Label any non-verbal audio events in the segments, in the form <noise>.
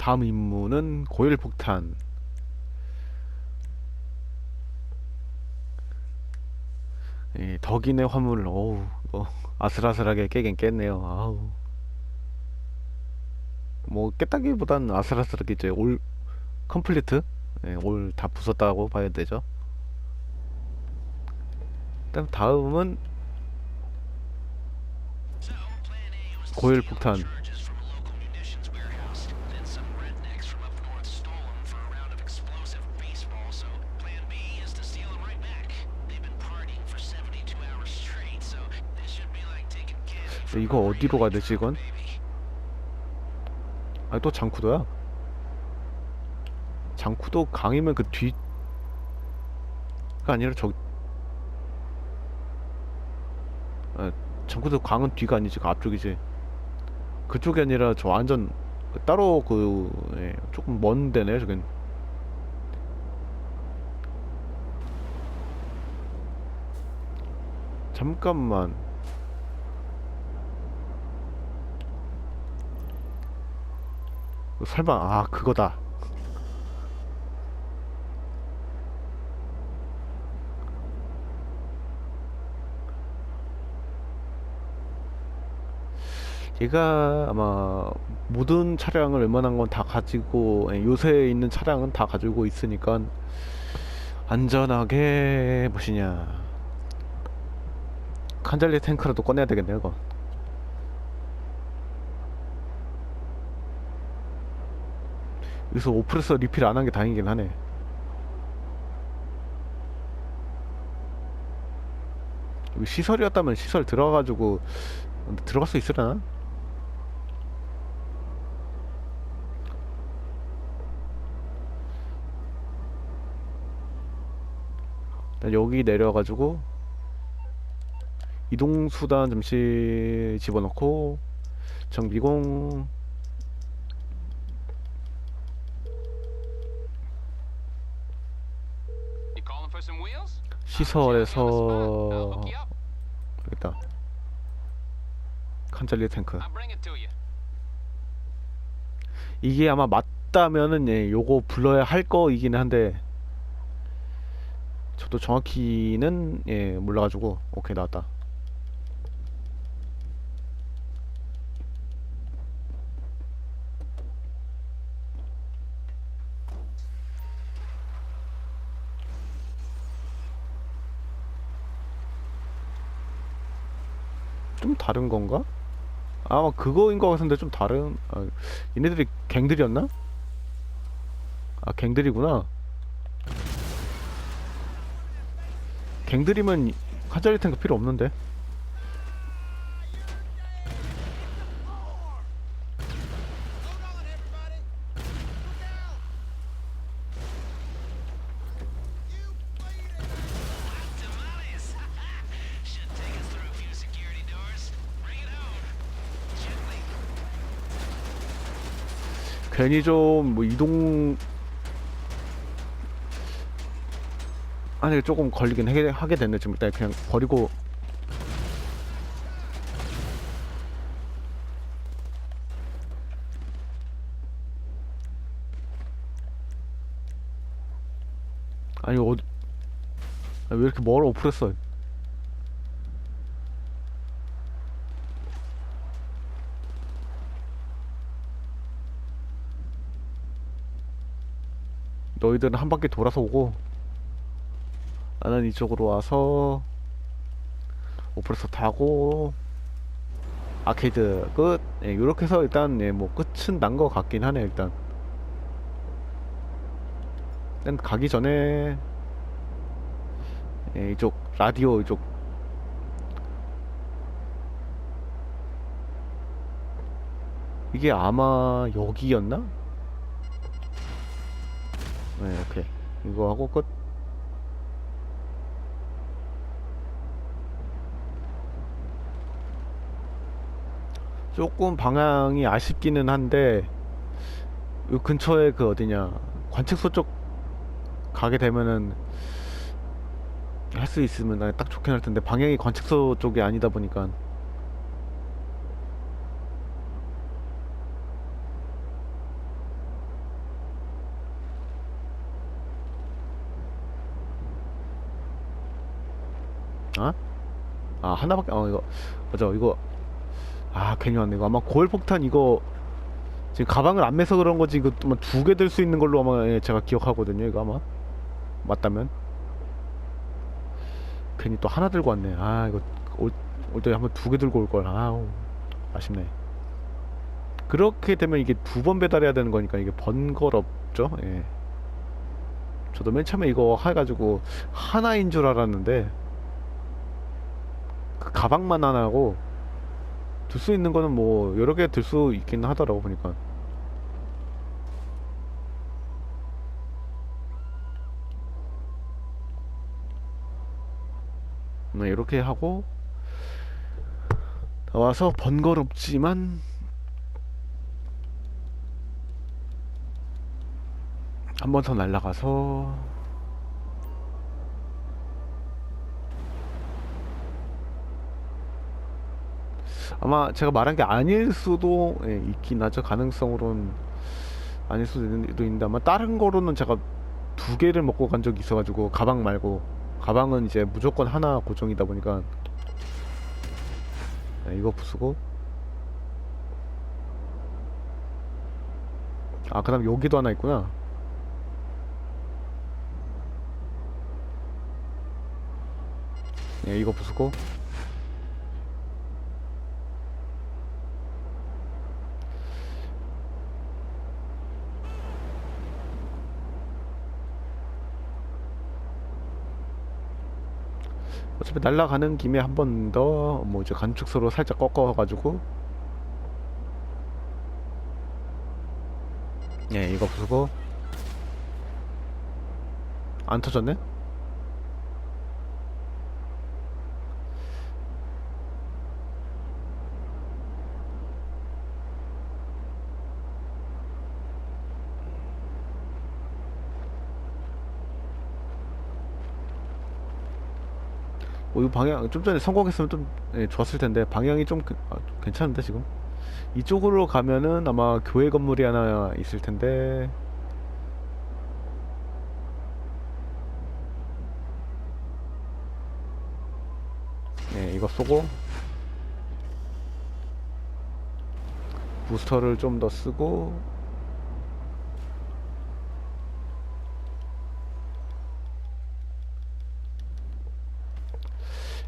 다음 임무는 고열 폭탄. 예, 덕인의 화물, 어우, 어, 아슬아슬하게 깨긴 깼네요. 아우. 뭐 깼다기보단 아슬아슬하게 이제 올 컴플리트, 예, 올다 부쉈다고 봐야 되죠. 일단 다음은 고열 폭탄. 이거 어디로 가야 되지 이건? 아니 또 장쿠도야? 장쿠도 강이면 그 뒤가 아니라 저 아, 장쿠도 강은 뒤가 아니지 그 앞쪽이지 그쪽이 아니라 저 완전 따로 그 예, 조금 먼 데네 저긴 잠깐만 설마 아 그거다. 얘가 아마 모든 차량을 웬만한 건 다 가지고 예, 요새 있는 차량은 다 가지고 있으니까 안전하게 무엇이냐. 칸잘리 탱크라도 꺼내야 되겠네요 이거 여기서 오프레서 리필 안 한 게 다행이긴 하네 여기 시설이었다면 시설 들어가가지고 들어갈 수 있으려나? 여기 내려가지고 이동수단 잠시 집어넣고 정비공 시설에서. 여기다 칸잘리 탱크. 이게 아마 맞다면은 예, 요거 불러야 할 거이긴 한데 저도 정확히는 예 몰라가지고 오케이 나왔다 좀 다른 건가? 아마 그거인 것 같은데 좀 다른 아, 얘네들이 갱들이었나? 아 갱들이구나 갱들이면 카자리 탱크 필요 없는데 괜히 좀 뭐 이동 아니 조금 걸리긴 하게, 하게 됐네 지금 일단 그냥 버리고. 아니 어디 아, 왜 이렇게 멀어? 오프레서 너희들은 한 바퀴 돌아서 오고 나는 이쪽으로 와서 오프레서 타고 아케이드 끝. 예, 요렇게 해서 일단 예, 뭐 끝은 난거 같긴 하네 일단. 일단 가기 전에 예, 이쪽 라디오 이쪽. 이게 아마 여기였나? 네, 오케이. 이거 하고 끝. 조금 방향이 아쉽기는 한데, 요 근처에 그 어디냐, 관측소 쪽 가게 되면은 할 수 있으면 딱 좋긴 할 텐데, 방향이 관측소 쪽이 아니다 보니까. 어? 아 하나밖에 어 이거 맞아 이거. 아 괜히 왔네 이거. 아마 고열폭탄 이거 지금 가방을 안 매서 그런 거지 이거 두개 들 수 있는 걸로 아마 예, 제가 기억하거든요 이거 아마. 맞다면. 괜히 또 하나 들고 왔네. 아 이거 올때 한번 두 개 들고 올 걸. 아우 아쉽네. 그렇게 되면 이게 두 번 배달해야 되는 거니까 이게 번거롭죠? 예. 저도 맨 처음에 이거 해가지고 하나인 줄 알았는데 그 가방만 하나고 들 수 있는 거는 뭐 여러 개 들 수 있긴 하더라고 보니까. 네, 이렇게 하고 나와서 번거롭지만 한 번 더 날라가서 아마 제가 말한 게 아닐 수도 예, 있긴 하죠. 가능성으로는 아닐 수도 있는- 있는데 아마 다른 거로는 제가 두 개를 먹고 간 적이 있어가지고 가방 말고. 가방은 이제 무조건 하나 고정이다 보니까. 네, 이거 부수고. 아 그다음 여기도 하나 있구나. 네 이거 부수고 어차피 날라가는 김에 한 번 더 뭐 이제 간축소로 살짝 꺾어가지고 예 이거 부수고 안 터졌네? 어, 이 방향 좀 전에 성공했으면 좀 예, 좋았을 텐데 방향이 좀 그- 아, 좀 괜찮은데 지금? 이쪽으로 가면은 아마 교회 건물이 하나 있을 텐데. 네 이거 쏘고. 부스터를 좀 더 쓰고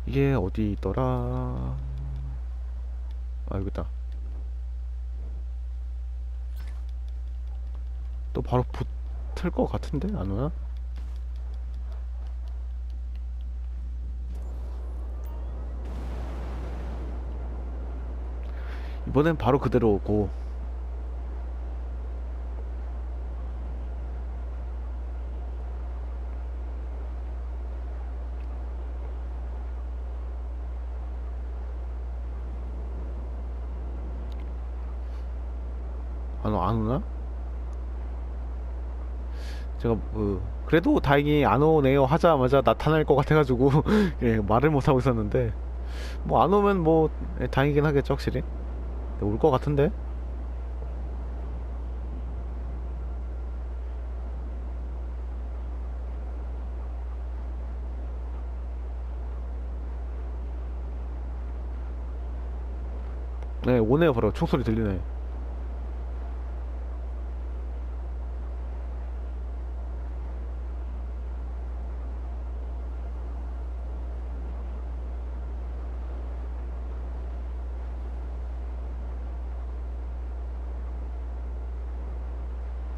이게 어디 있더라? 아 여기 있다. 또 바로 붙을 것 같은데 안 오나? 이번엔 바로 그대로 오고 안, 오- 안 오나? 제가 그 그래도 다행히 안 오네요 하자마자 나타날 것 같아가지고 <laughs> 예, 말을 못 하고 있었는데 뭐 안 오면 뭐 예, 다행이긴 하겠죠 확실히. 올 것 같은데? 네 오네요 바로. 총소리 들리네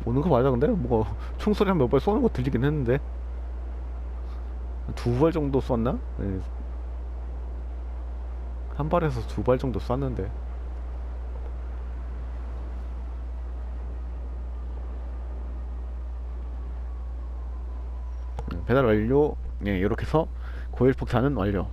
오는 거 맞아 근데? 뭐 총소리 한 몇 발 쏘는 거 들리긴 했는데. 두 발 정도 쐈나? 네. 한 발에서 두 발 정도 쐈는데. 네, 배달 완료. 네 이렇게 해서 고일 폭탄은 완료